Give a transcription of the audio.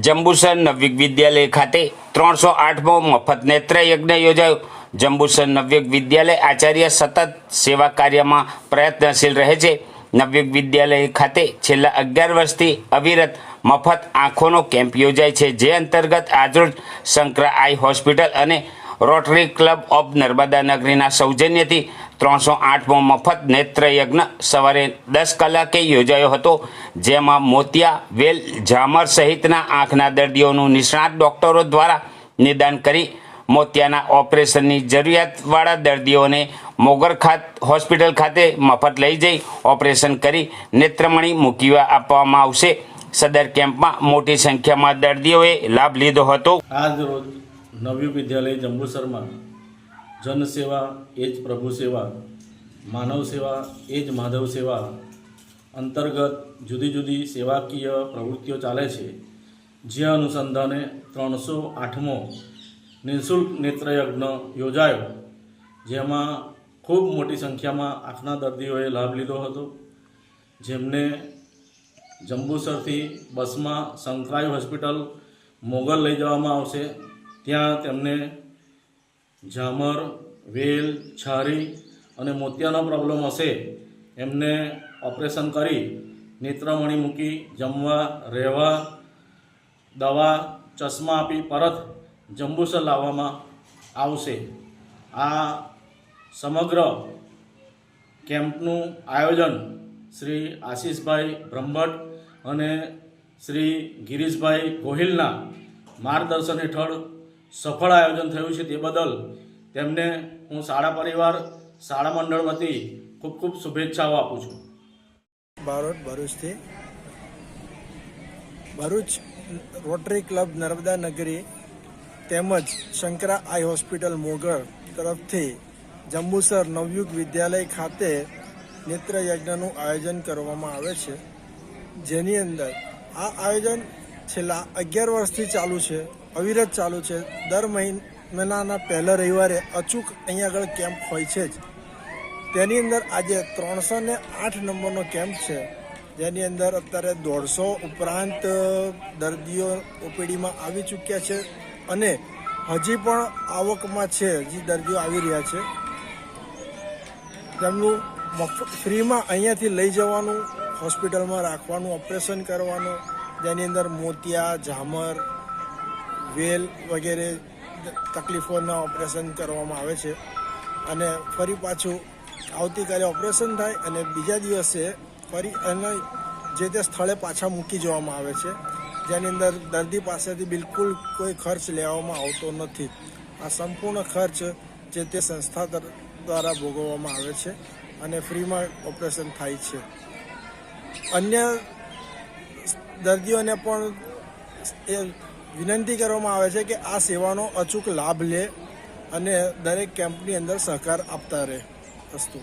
જંબુસર નવયુગ વિદ્યાલય ખાતે ત્રણસો આઠમો મફત નેત્ર યજ્ઞ યોજાયો. જંબુસર નવયુગ વિદ્યાલય આચાર્ય સતત સેવા કાર્યમાં પ્રયત્નશીલ રહે છે. નવયુગ વિદ્યાલય ખાતે છેલ્લા અગિયાર વર્ષથી અવિરત મફત આંખોનો કેમ્પ યોજાય છે. જે અંતર્ગત આજરોજ શંકરા આઈ હોસ્પિટલ અને રોટરી ક્લબ ઓફ નર્મદા નગરીના સૌજન્યથી ત્રણસો આઠમો મફત નેત્રયજ્ઞ સવારે દસ કલાકે યોજાયો હતો, જેમાં મોતિયા, વેલ, ઝામર સહિતના આંખના દર્દીઓનું નિષ્ણાત ડોક્ટરો દ્વારા નિદાન કરી મોતિયાના ઓપરેશનની જરૂરિયાતવાળા દર્દીઓને મોગર ખાત હોસ્પિટલ ખાતે મફત લઈ જઈ ઓપરેશન કરી નેત્રમણી મૂકી આપવામાં આવશે. સદર કેમ્પમાં મોટી સંખ્યામાં દર્દીઓએ લાભ લીધો હતો. આજ રોજ નવયુગ વિદ્યાલય જંબુસરમાં જનસેવા એ જ પ્રભુ સેવા, માનવ સેવા એ જ માધવ સેવા અંતર્ગત જુદી જુદી સેવાકીય પ્રવૃત્તિઓ ચાલે છે, જે અનુસંધાને ત્રણસો આઠમો નિઃશુલ્ક નેત્રયજ્ઞ યોજાયો, જેમાં ખૂબ મોટી સંખ્યામાં આંખના દર્દીઓએ લાભ લીધો હતો, જેમને જંબુસરથી બસમાં સંકરાઈ હોસ્પિટલ મોગલ લઈ જવામાં આવશે. ત્યાં તેમને ઝામર, વેલ, છારી અને મોતિયાનો પ્રોબ્લેમ હશે. એમને ઓપરેશન કરી, નેત્રમણી મૂકી, જમવા, રહેવા, દવા, ચશ્મા આપી, પરત જંબુસર લાવવામાં આવશે. આ સમગ્ર કેમ્પનું આયોજન શ્રી આશીષભાઈ બ્રહ્મભટ્ટ અને શ્રી ગિરીશભાઈ ગોહિલના માર્ગદર્શન હેઠળ સફળ આયોજન થયું છે તે બદલ તેમને હું શાળા પરિવાર, શાળા મંડળ વતી ખૂબ ખૂબ શુભેચ્છાઓ આપું છું. બારોટ ભરૂચથી ભરૂચ રોટરી ક્લબ નર્મદા નગરી તેમજ શંકરા આઈ હોસ્પિટલ મોગર તરફથી જંબુસર નવયુગ વિદ્યાલય ખાતે નેત્ર યજ્ઞનું આયોજન કરવામાં આવે છે. જેની અંદર આ આયોજન છેલ્લા અગિયાર વર્ષથી ચાલુ છે, અવિરત ચાલુ છે. દર મહિનાના પહેલા રવિવારે અચૂક અહીંયા આગળ કેમ્પ હોય છે જ. તેની અંદર આજે ત્રણસો ને આઠ નંબરનો કેમ્પ છે. જેની અંદર અત્યારે દોઢસો ઉપરાંત દર્દીઓ ઓપીડીમાં આવી ચૂક્યા છે અને હજી પણ આવકમાં છે હજી દર્દીઓ આવી રહ્યા છે. તેમનું મફત ફ્રીમાં અહીંયાથી લઈ જવાનું, હોસ્પિટલમાં રાખવાનું, ઓપરેશન કરવાનું જેની અંદર મોતિયા, ઝામર, વેલ વગેરે તકલીફોના ઓપરેશન કરવામાં આવે છે. અને ફરી પાછું આવતીકાલે ઓપરેશન થાય અને બીજા દિવસે ફરી એને જે તે સ્થળે પાછા મૂકી જવામાં આવે છે. જેની અંદર દર્દી પાસેથી બિલકુલ કોઈ ખર્ચ લેવામાં આવતો નથી. આ સંપૂર્ણ ખર્ચ જે તે સંસ્થા દ્વારા ભોગવવામાં આવે છે અને ફ્રીમાં ઓપરેશન થાય છે. અન્ય દર્દીઓને પણ એ વિનંતી કરવામાં આવે છે કે આ સેવાનો અચૂક લાભ લે અને દરેક કેમ્પની અંદર સહકાર આપતા રહે. અસ્તુ.